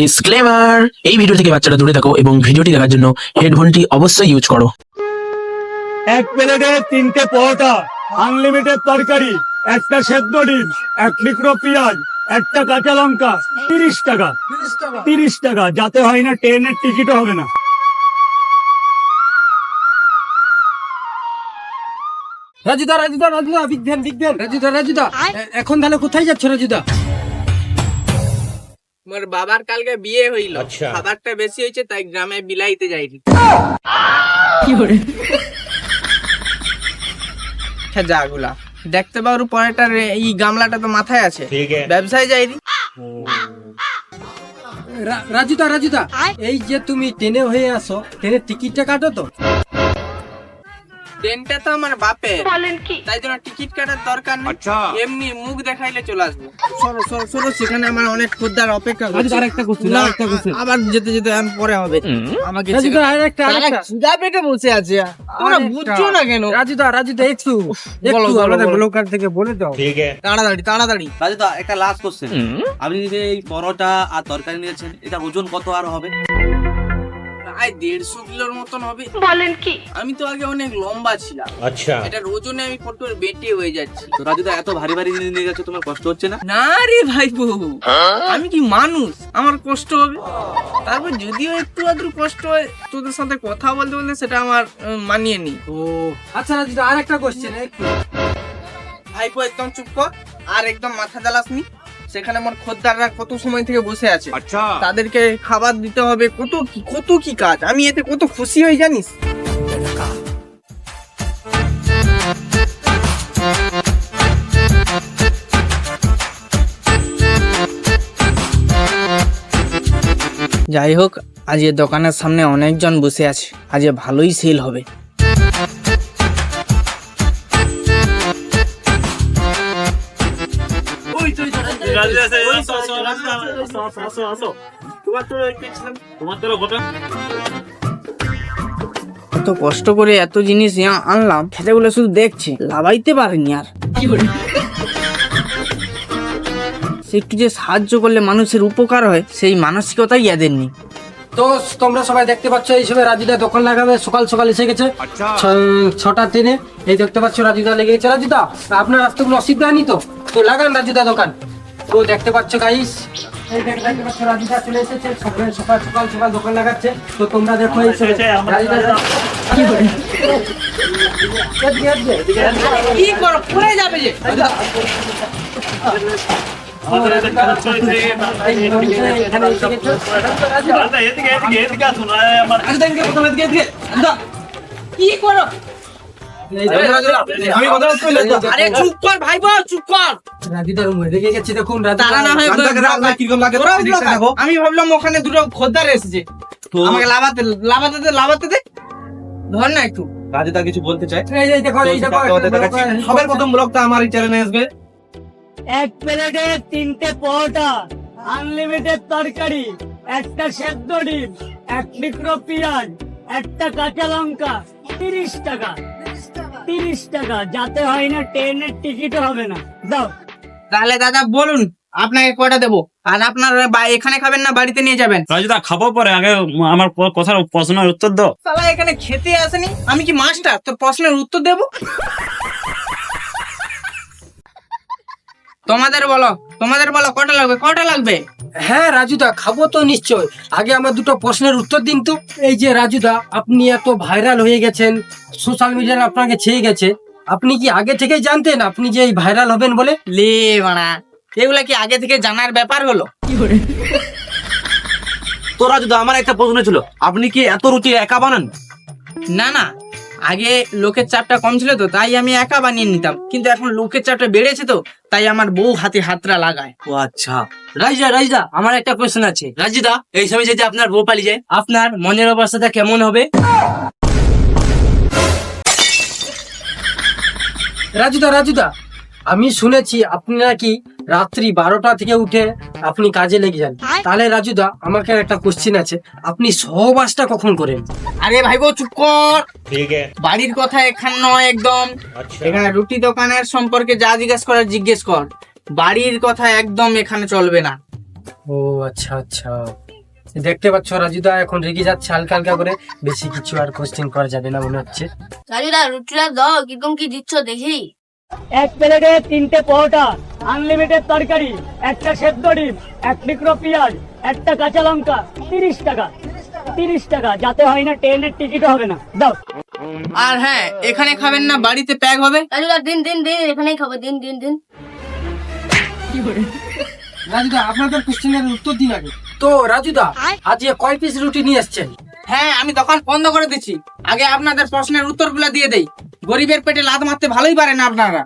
Disclaimer এই video থেকে বাচ্চারা দূরে থাকো এবং ভিডিওটি দেখার জন্য হেডফোনটি অবশ্যই ইউজ করো। এক প্লেটে তিনটে পরোটা আনলিমিটেড তরকারি একটা সেদ্ধ ডিম এক টুকরো পেঁয়াজ একটা কাঁচা লঙ্কা তিরিশ টাকা। তিরিশ টাকা যাতে হয় না ট্রেনের টিকিটও হবে না। রাজুদা রাজুদা রাজুদা বিজ্ঞান বিজ্ঞান রাজুদা রাজুদা এখন তাহলে কোথায় যাচ্ছ রাজুদা? মোর বাবার কালকে বিয়ে হইল। খাবারটা বেশি হয়েছে তাই গ্রামে বিলাইতে যাইনি। আচ্ছা যাগুলা দেখতে পারো পরেটার এই গামলাটা তো মাথায় আছে। ব্যবসায় যাইনি? রা- রাজুদা রাজুদা এই যে তুমি ট্রেনে হয়ে আসো ট্রেনের টিকিটটা কাটো তো। ট্রেনটা তো আমার বাপের। তাই জন্য টিকিট কাটার দরকার নেই। এমনি মুখ দেখাইলে চলে আসব। সরো সরো সরো সেখানে আমার অনেক খদ্দার অপেক্ষা করছে। আরেকটা না, আরেকটা কোশ্চেন আবার যেতে যেতে আমি পরে হবে। আমাকে রাজুদা আরেকটা আরেকটা। ক্ষুধা পেটে বসে আছে। তোমরা বুঝছ না কেন? রাজুদা রাজুদা একটু বলো, একটু বলো, আমাদের ব্লকার থেকে বলে দাও। ঠিক আছে। তাড়াতাড়ি তাড়াতাড়ি। রাজুদা একটা লাস্ট কোশ্চেন আপনি যে এই পরোটা আর তরকারি নিয়েছেন এটা ওজন কত আর হবে? প্রায় দেড়শো কিলোর মতন হবে। বলেন কি? আমি তো আগে অনেক লম্বা ছিলাম। আচ্ছা। এটার ওজনে আমি কত বেটে হয়ে যাচ্ছি। তো রাজুদা এত ভারী ভারী জিনিস নিয়ে যাচ্ছে তোমার কষ্ট হচ্ছে না? না রে ভাই আমি কি মানুষ? আমার কষ্ট হবে? তারপর যদিও একটু আদ্র কষ্ট হয় তোদের সাথে কথা বলতে বলতে সেটা আমার মানিয়ে নি ও আচ্ছা রাজুদা আরেকটা কোশ্চেন একটু। ভাইপো একদম চুপ কর। আর একদম মাথা জ্বালাস নি সেখানে আমার খদ্দাররা কত সময় থেকে বসে আছে। তাদেরকে খাবার দিতে হবে কত কি কত কি কাজ? আমি এতে কত খুশি হই জানিস? যাই হোক আজ এ দোকানের সামনে অনেকজন বসে আছে। আজ ভালোই সেল হবে। এত কষ্ট করে এত জিনিস আনলাম খেতেগুলো শুধু দেখছে লাভাইতে পারেনি আর। সে একটু যে সাহায্য করলে মানুষের উপকার হয় সেই মানসিকতাই এদের নেই। তো তোমরা সবাই দেখতে পাচ্ছ এই সময় রাজুদা দোকান লাগাবে সকাল সকাল এসে গেছে। ছ- ছটা ট্রেনে এই দেখতে পাচ্ছ রাজুদা লেগে গেছে। রাজুদা আপনার কোনো অসুবিধা নেই তো? তো লাগান রাজুদা দোকান। তো দেখতে পাচ্ছ গাইস এই দেখ- দেখতে পাচ্ছ রাজুদা চলে এসেছে সকাল সকাল সকাল সকাল দোকান লাগাচ্ছে তো তোমরা দেখো এই কি করে যাবে যে কি করো আমি কথা বলতে আরে চুপ কর ভাই চুপ কর। রাজুদার রুমে গেছে দেখুন রাজুদা তারা না হয় আমি ভাবলাম ওখানে দুটো খদ্দার এসেছে। আমাকে লাভাতে লাভাতে দে লাভাতে দে। ধর না একটু। রাজুদা কিছু বলতে চাই এই এই দেখো এই দেখো সবার প্রথম ব্লগটা আমার এই চ্যানেলে আসবে। এক প্লেটে তিনটে পরোটা আনলিমিটেড তরকারি একটা সেদ্ধ ডিম এক টুকরো পেঁয়াজ একটা কাঁচা লঙ্কা তিরিশ টাকা। তিরিশ টাকা যাতে হয় না ট্রেনের টিকিটও হবে না। দাও তাহলে দাদা বলুন আপনাকে কয়টা দেবো? আর আপনার বা- এখানে খাবেন না বাড়িতে নিয়ে যাবেন? রাজুদা খাব পরে আগে আমার প- কথার প্রশ্নের উত্তর দাও। সালা এখানে খেতে আসেনি? আমি কি মাস্টার? তোর প্রশ্নের উত্তর দেবো? তোমাদের বলো তোমাদের বলো কটা লাগবে? কটা লাগবে? হ্যাঁ রাজুদা খাব তো নিশ্চয়। আগে আমার দুটো প্রশ্নের উত্তর দিন তো। এই যে রাজুদা আপনি এত ভাইরাল হয়ে গেছেন সোশ্যাল মিডিয়ায় আপনাকে ছেয়ে গেছে। আপনি কি আগে থেকেই জানতেন আপনি যে এই ভাইরাল হবেন বলে? লে মানা এগুলা কি আগে থেকে জানার ব্যাপার হলো? তো রাজুদা আমার একটা প্রশ্ন ছিল। আপনি কি এত রুচি একা বানান? না না আগে লোকের চাপটা কম ছিল তো তাই আমি একা বানিয়ে নিতাম। কিন্তু এখন লোকের চাপটা বেড়েছে তো তাই আমার বউ হাতে হাতরা লাগায়। ও আচ্ছা। রাজদা রাজদা আমার একটা কোয়েশ্চেন আছে। রাজদা এই সময় যদি আপনার বউ পালিয়ে যায় আপনার মনের অবস্থাটা কেমন হবে? রাজুদা রাজুদা আমি শুনেছি আপনি নাকি রাত্রি বারোটা থেকে উঠে আপনি কাজে লেগে যান। তাহলে রাজুদা আমাকে একটা কোশ্চিন আছে। আপনি সহবাসটা কখন করেন? আরে ভাই বউ চুপ কর। বাড়ির কথা এখান নয় একদম। এখানে রুটি দোকানের সম্পর্কে যা জিজ্ঞেস করার জিজ্ঞেস কর। বাড়ির কথা একদম এখানে চলবে না। ও আচ্ছা আচ্ছা। দেখতে পাচ্ছ রাজুদা এখন রেগে যাচ্ছে হালকা হালকা করে। বেশি কিছু আর কোশ্চেন করা যাবে না মনে হচ্ছে। রাজুদা রুটিটা দাও কীরকম কি দিচ্ছ দেখি। এক প্লেটে তিনটে পরোটা আনলিমিটেড তরকারি একটা সেদ্ধ ডিম এক টুকরো পেঁয়াজ একটা কাঁচা লঙ্কা তিরিশ টাকা। তিরিশ টাকা যাতে হয় না ট্রেনের টিকিট হবে না। দাও। আর হ্যাঁ এখানে খাবেন না বাড়িতে প্যাক হবে? দিন দিন দিন এখানেই খাব দিন দিন দিন। রাজুদা আপনাদের কোশ্চেনের উত্তর দিন আগে। তো রাজুদা আজ কয় পিস রুটি নিয়ে এসছেন? হ্যাঁ আমি দোকান বন্ধ করে দিচ্ছি। আগে আপনাদের প্রশ্নের উত্তরগুলো দিয়ে দেই। গরিবের পেটে লাদ মারতে ভালোই পারেন আপনারা।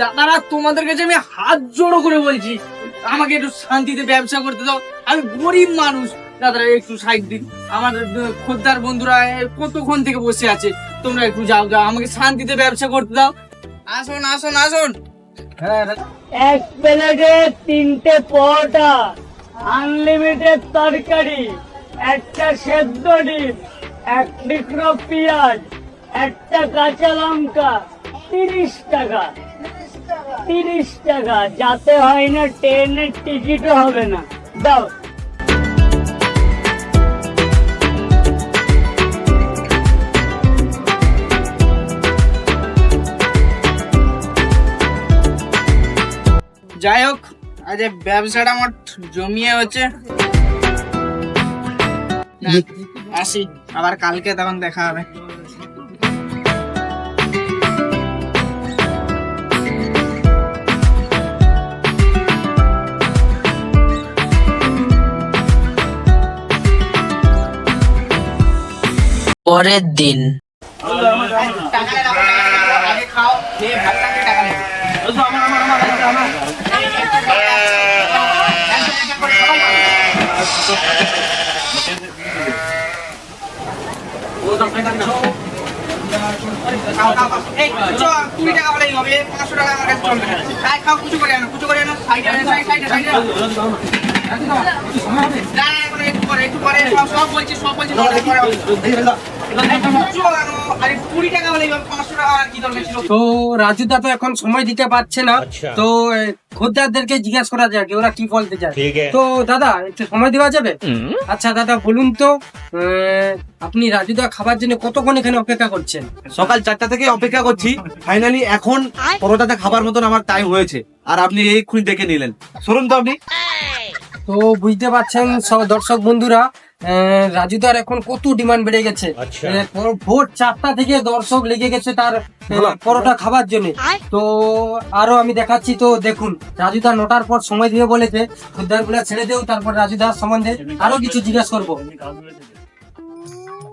দাদারা তোমাদের কাছে আমি হাত জোড়ো করে বলছি আমাকে একটু শান্তিতে ব্যবসা করতে দাও। আমি গরিব মানুষ দাদারা একটু সাইড দিন আমার খদ্দার বন্ধুরা কতক্ষণ থেকে বসে আছে? তোমরা একটু যাও যাও আমাকে শান্তিতে ব্যবসা করতে দাও। আসুন আসুন আসুন। হ্যাঁ এক প্লেটে তিনটে পরোটা আনলিমিটেড তরকারি একটা সেদ্ধ ডিম এক টুকরো পেঁয়াজ একটা কাঁচা লঙ্কা তিরিশ টাকা। তিরিশ টাকা যাতে হয় না ট্রেনের টিকিটও হবে না। দাও। যাই হোক আজ ব্যবসাটা আমার জমিয়ে হচ্ছে। আসি আবার কালকে তখন দেখা হবে। পরের দিন টাকা নেই, টাকা নেই, আগে খাও খেয়ে ভাত খাবে, টাকা নেই। খাও, খাও, খাও। এই, চ, কুড়ি টাকা হলেই হবে, পাঁচশো টাকা কাছে চলবে খাও, কুচু করে আনো, কুচু করে আনো, সাইডে সাইডে, সাইডে, কি দরকার ছিল? তো রাজুদা তো এখন সময় দিতে পারছে না। তো এ, খদ্দারদেরকে জিজ্ঞাসা করা যাক ওরা কি বলতে চায়। তো দাদা একটু সময় দেওয়া যাবে? আচ্ছা দাদা বলুন তো আপনি রাজুদা খাবার জন্য কতক্ষণ এখানে অপেক্ষা করছেন? সকাল চারটা থেকে অপেক্ষা করছি। ফাইনালি এখন পরোটাতে খাবার মতন আমার টাইম হয়েছে। আর আপনি এই খুঁজ দেখে নিলেন। শুনুন তো আপনি। তো বুঝতে পারছেন সব দর্শক বন্ধুরা আহ, রাজুদার এখন কত ডিমান্ড বেড়ে গেছে। ভোর চারটা থেকে দর্শক লেগে গেছে তার পরোটা খাবার জন্য। তো আরও আমি দেখাচ্ছি তো দেখুন রাজুদা নটার পর সময় দিয়ে বলেছে খুদ্দার ছেড়ে দেও তারপর রাজুদার সম্বন্ধে আরও কিছু জিজ্ঞেস করব।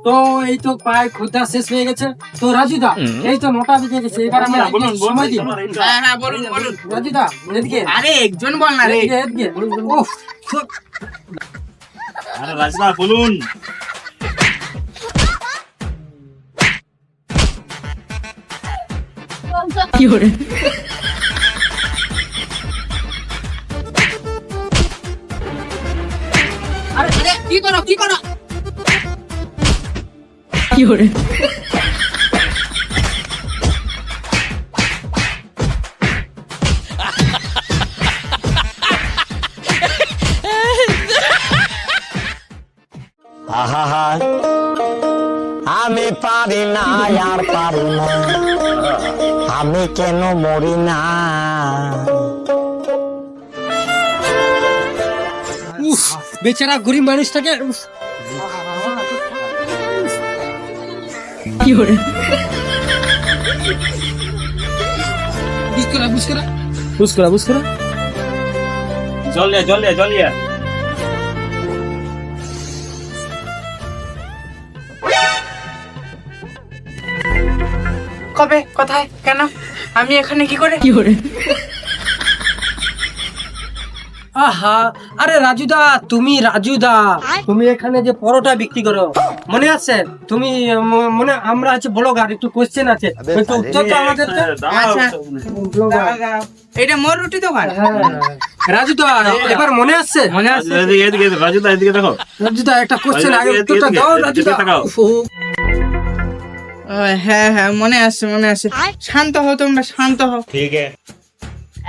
তো এই তো প্রায় খুদ্দার শেষ হয়ে গেছে। তো রাজুদা এই তো নটা বেজে গেছে। এবার আমরা একটু সময় দিই। হ্যাঁ হ্যাঁ বলুন বলুন। রাজুদা এদিকে। আরে একজন বল না রে। এদিকে এদিকে আরে রাজদা বলুন। আরে আরে কি করো কি করো? আহা আমি পারি না আর পারি না। আমি কেন মরি না? উফ বেচারা গরিব মানুষটাকে বুঝকরা, বুঝকরা। বুঝকরা, বুঝকরা। জল লিয়া জল লিয়া কবে? কোথায়? কেন? আমি এখানে কি করে? কি করে? আহা আরে রাজুদা তুমি রাজুদা। তুমি এখানে যে পরোটা বিক্রি করো মনে আছে? তুমি মনে আমরা আছে ব্লগার একটু কোশ্চেন আছে। একটু উত্তরটা আমাদের দে। আচ্ছা। এটা মোর রুটি দোকান হ্যাঁ। রাজুদা এবার মনে আসছে মনে আছে। এদিকে এদিকে রাজুদা এদিকে দেখো। রাজুদা একটা কোশ্চেন আগে উত্তরটা দাও। উফ, ও, হ্যাঁ হ্যাঁ মনে আসছে মনে আসছে শান্ত হও তোমরা শান্ত হও। ঠিক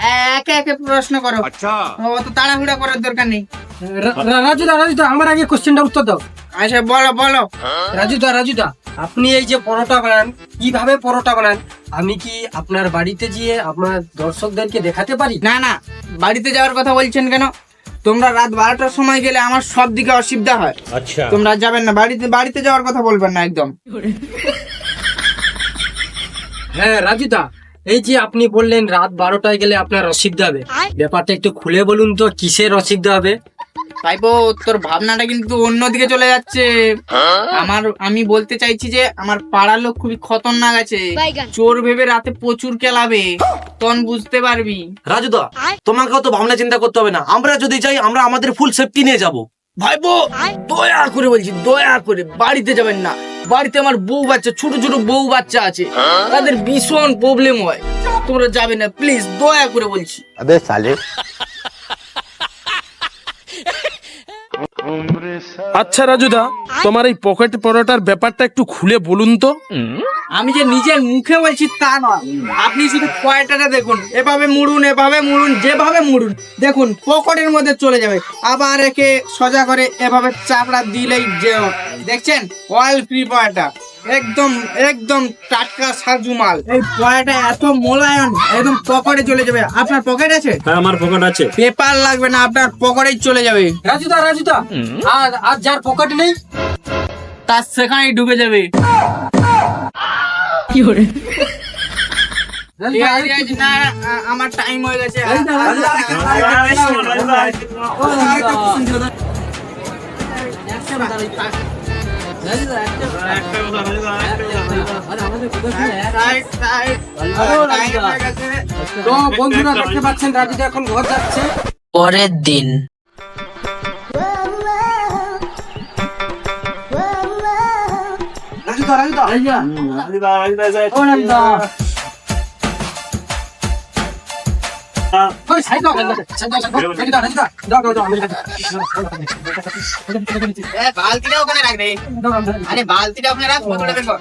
একে একে প্রশ্ন করো। ও, অত তাড়াহুড়া করার দরকার নেই। রা- রা- রাজুদা রাজুদা আমার আগে কোশ্চেনটা উত্তর দাও। আচ্ছা বলো বলো। রাজুদা রাজুদা আপনি এই যে পরোটা বানান কীভাবে পরোটা বানান? আমি কি আপনার বাড়িতে গিয়ে আপনার দর্শকদেরকে দেখাতে পারি? না না বাড়িতে যাওয়ার কথা বলছেন কেন? তোমরা রাত বারোটার সময় গেলে আমার সব দিকে অসুবিধা হয়। আচ্ছা। তোমরা যাবেন না বাড়িতে বাড়িতে যাওয়ার কথা বলবেন না একদম। হ্যাঁ রাজুদা এই যে আপনি বললেন রাত বারোটায় গেলে আপনার অসুবিধা হবে। ব্যাপারটা একটু খুলে বলুন তো কিসের অসুবিধা হবে? ভাইপো তোর ভাবনাটা কিন্তু অন্যদিকে চলে যাচ্ছে। আমার আমি বলতে চাইছি যে আমার পাড়ার লোক খুবই খতরনাক আছে। চোর ভেবে রাতে প্রচুর কেলাবে। তখন বুঝতে পারবি। রাজুদা তোমাকেও তো ভাবনা চিন্তা করতে হবে না। আমরা যদি যাই আমরা আমাদের ফুল সেফটি নিয়ে যাব। ভাইবো দয়া করে বলছি দয়া করে বাড়িতে যাবেন না। বাড়িতে আমার বউ বাচ্চা ছোট ছোট বউ বাচ্চা আছে। হ্যাঁ? তাদের ভীষণ প্রবলেম হয়। তোমরা যাবে না প্লিজ দয়া করে বলছি। আবে সালে আচ্ছা রাজুদা, তোমার এই পকেট পরোটার ব্যাপারটা একটু খুলে বলুন তো। আমি যে নিজের মুখে বলছি তা নয়। আপনি শুধু কয়টাটা দেখুন, এভাবে মুড়ুন এভাবে মুড়ুন, যেভাবে মুড়ুন, দেখুন, পকেটের মধ্যে চলে যাবে। আবার একে সোজা করে এভাবে চাপড়া দিলেই যে দেখছেন? অয়েল ফ্রি পয়টা একদম একদম টাটকা সাজু মাল এই পয়টা এত মোলায়ন একদম পকেটে চলে যাবে আপনার পকেট আছে হ্যাঁ আমার পকেট আছে পেপার লাগবে না আপনার পকেটেই চলে যাবে রাজুদা রাজুদা আর আর যার পকেট নেই তার সেখানেই ডুবে যাবে কি করে আমার টাইম হয়ে গেছে তো বন্ধুরা দেখতে পাচ্ছেন রাজুদা এখন ঘর যাচ্ছে পরের দিন রাজুদা রাজুদা বালতিটা ওখানে রাখ রে আরে বালতিটা ওখানে রাখ বোতলটা বের কর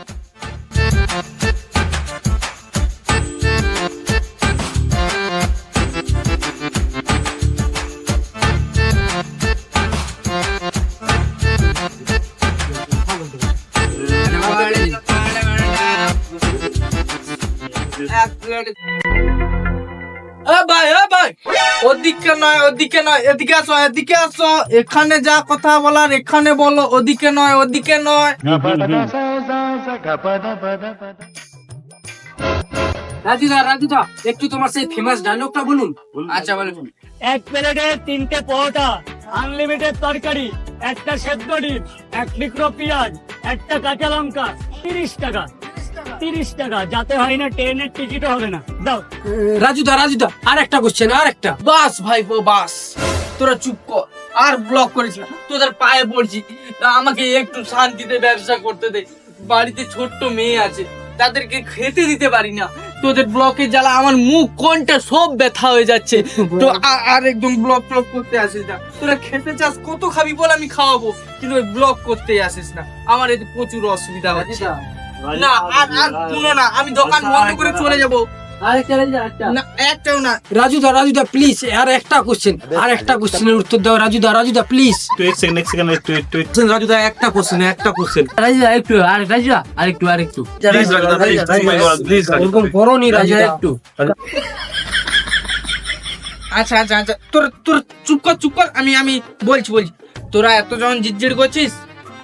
এ ভাই ভাই। ওদিকে নয় ওদিকে নয় এদিকে আসো এদিকে আসো। এখানে যা কথা বলার এখানে বলো ওদিকে নয় ওদিকে নয়। রাজুদা রাজুদা একটু তোমার সেই ফেমাস ডায়লগটা বলুন। আচ্ছা বলুন। এক প্লেটে তিনটে পরোটা আনলিমিটেড তরকারি একটা সেদ্ধ ডিম এক টুকরো পেঁয়াজ একটা কাঁচা লঙ্কা তিরিশ টাকা। তিরিশ টাকা। যাতে হয় না ট্রেনের টিকিটও হবে না। দাও রাজুদা রাজুদা আর একটা কোশ্চেন আর একটা বাস ভাই ও বাস। তোরা চুপ কর। আর ব্লক করিস না। তোদের পায়ে পড়ছি। আমাকে একটু শান্তিতে ব্যবসা করতে দে। বাড়িতে ছোট্ট মেয়ে আছে। তাদেরকে খেতে দিতে পারি না। তোদের ব্লকে জ্বালা আমার মুখ কোনটা সব ব্যথা হয়ে যাচ্ছে। তো আর একদম ব্লক ব্লক করতে আসিস না। তোরা খেতে চাস কত খাবি বল আমি খাওয়াবো। কিন্তু ওই ব্লক করতে আসিস না। আমার এতে প্রচুর অসুবিধা হচ্ছে। না আর আর শুনো না আমি দোকান বন্ধ করে চলে যাব। রাজুদা একটা না একটাও না। রাজুদা রাজুদা প্লিজ আর একটা কোশ্চেন আর একটা কোশ্চেনের উত্তর দাও রাজুদা রাজুদা প্লিজ এক সেকেন্ড এক সেকেন্ড একটু একটু রাজুদা একটা কোশ্চেন একটা কোশ্চেন রাজুদা একটু আর রাজুদা আরেকটু আরেকটু। প্লিজ রাজুদা প্লিজ প্লিজ ওরকম করোনি রাজুদা রাজুদা একটু আচ্ছা আচ্ছা আচ্ছা তোর তোর চুপ কর চুপ কর। আমি আমি বলছি বলছি। তোরা এত যখন জিজ্ঞেস করছিস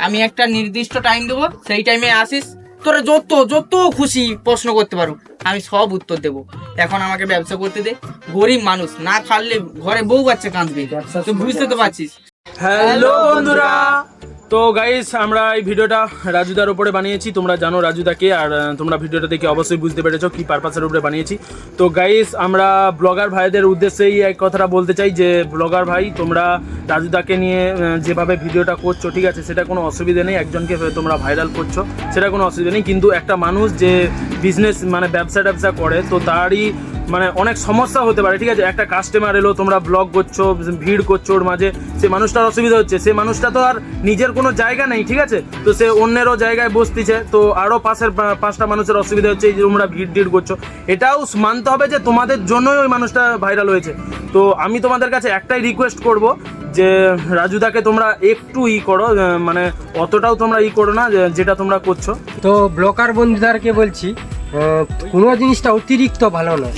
আমি একটা নির্দিষ্ট টাইম দেবো সেই টাইমে আসিস। তোরা যত যত খুশি প্রশ্ন করতে পারো আমি সব উত্তর দেবো। এখন আমাকে ব্যবসা করতে দে গরিব মানুষ না খাললে ঘরে বউ বাচ্চা কাঁদবে। তুই বুঝতে তো পারছিস। হ্যালো বন্ধুরা তো গাইস আমরা এই ভিডিওটা রাজুদার উপরে বানিয়েছি। তোমরা জানো রাজুদাকে, আর তোমরা ভিডিওটা দেখে অবশ্যই বুঝতে পেরেছ কি পারপাসের উপরে বানিয়েছি। তো গাইস আমরা ব্লগার ভাইদের উদ্দেশ্যেই এক কথাটা বলতে চাই যে ব্লগার ভাই, তোমরা রাজুদাকে নিয়ে যেভাবে ভিডিওটা করছ, ঠিক আছে, সেটা কোনো অসুবিধা নেই। একজনকে তোমরা ভাইরাল করছ, সেটা কোনো অসুবিধা নেই। কিন্তু একটা মানুষ যে বিজনেস মানে ব্যবসা ট্যাবসা করে, তো তারই মানে অনেক সমস্যা হতে পারে, ঠিক আছে? একটা কাস্টমার এলো, তোমরা ব্লগ করছ, ভিড় করছ ওর মাঝে, সে মানুষটার অসুবিধা হচ্ছে। সে মানুষটা তো আর নিজের কোনো জায়গা নেই, ঠিক আছে? তো সে অন্যেরও জায়গায় বসতিছে, তো আরও পাশের পাঁচটা মানুষের অসুবিধা হচ্ছে, এই যে তোমরা ভিড় টিড় করছ। এটাও মানতে হবে যে তোমাদের জন্যই ওই মানুষটা ভাইরাল হয়েছে। তো আমি তোমাদের কাছে একটাই রিকোয়েস্ট করব যে রাজুদাকে তোমরা একটু ই করো মানে অতটাও তোমরা ই করো না যেটা তোমরা করছ। তো ব্লকার বন্ধুদেরকে বলছি কোনো জিনিসটা অতিরিক্ত ভালো নয়।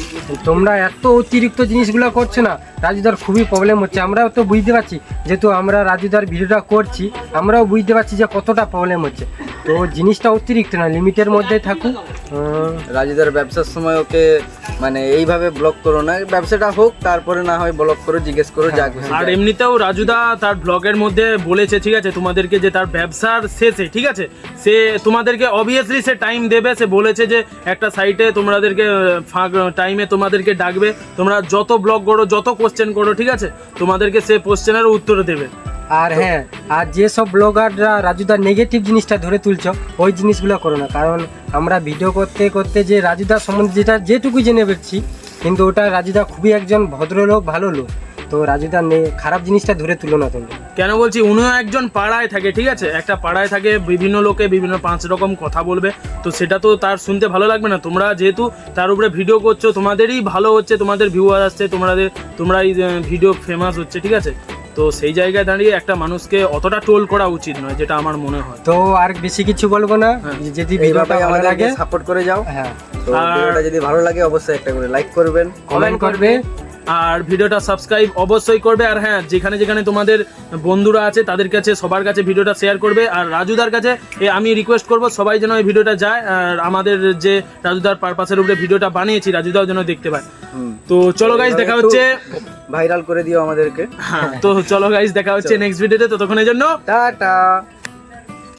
তোমরা এত অতিরিক্ত জিনিসগুলো করছ না, রাজুদার খুবই প্রবলেম হচ্ছে। আমরাও তো বুঝতে পারছি, যেহেতু আমরা রাজুদার ভিডিওটা করছি, আমরাও বুঝতে পারছি যে কতটা প্রবলেম হচ্ছে। তো জিনিসটা অতিরিক্ত না লিমিটের মধ্যে থাকুক রাজুদার ব্যবসার সময় ওকে মানে এইভাবে ব্লক করো না ব্যবসাটা হোক তারপরে না হয় ব্লক করো জিজ্ঞেস করো যা আর এমনিতেও রাজুদা তার ব্লগের মধ্যে বলেছে ঠিক আছে তোমাদেরকে যে তার ব্যবসার শেষে ঠিক আছে সে তোমাদেরকে অবভিয়াসলি সে টাইম দেবে সে বলেছে যে একটা সাইটে তোমাদেরকে ফাঁক টাইমে তোমাদেরকে ডাকবে তোমরা যত ব্লগ করো যত কোশ্চেন করো ঠিক আছে তোমাদেরকে সে কোশ্চেনের উত্তর দেবে। আর হ্যাঁ আর যেসব ব্লগাররা রাজুদার নেগেটিভ জিনিসটা ধরে তুলছ ওই জিনিসগুলো করো না। কারণ আমরা ভিডিও করতে করতে যে রাজুদার সম্বন্ধে যেটা যেটুকু জেনে পেরেছি কিন্তু ওটা রাজুদা খুবই একজন ভদ্রলোক ভালো লোক। তো রাজুদার নে- খারাপ জিনিসটা ধরে তুলো না তোমরা কেন বলছি উনিও একজন পাড়ায় থাকে ঠিক আছে? একটা পাড়ায় থাকে বিভিন্ন লোকে বিভিন্ন পাঁচ রকম কথা বলবে। তো সেটা তো তার শুনতে ভালো লাগবে না। তোমরা যেহেতু তার উপরে ভিডিও করছ তোমাদেরই ভালো হচ্ছে তোমাদের ভিউয়ার আসছে তোমাদের তোমরা এই ভিডিও ফেমাস হচ্ছে ঠিক আছে? তো সেই জায়গায় দাঁড়িয়ে একটা মানুষকে অতটা টোল করা উচিত নয় যেটা আমার মনে হয়। তো আর বেশি কিছু বলব না হ্যাঁ। যদি ভিডিওটা ভালো লাগে সাপোর্ট করে যাও। হ্যাঁ। ভিডিওটা যদি ভালো লাগে অবশ্যই একটা করে লাইক করবেন কমেন্ট করবে। আর ভিডিওটা সাবস্ক্রাইব অবশ্যই করবে। আর হ্যাঁ যেখানে যেখানে তোমাদের বন্ধুরা আছে তাদের কাছে সবার কাছে ভিডিওটা শেয়ার করবে। আর রাজুদার কাছে আমি রিকোয়েস্ট করব সবাই যেন এই ভিডিওটা যায়। আর আমাদের যে রাজুদার পারপাসের উপরে ভিডিওটা বানিয়েছি রাজুদাও যেন দেখতে পায়। তো চলো গাইজ দেখা হচ্ছে। ভাইরাল করে দিও আমাদেরকে। হ্যাঁ তো চলো গাইজ দেখা হচ্ছে নেক্সট ভিডিওতে ততক্ষণের জন্য টাটা।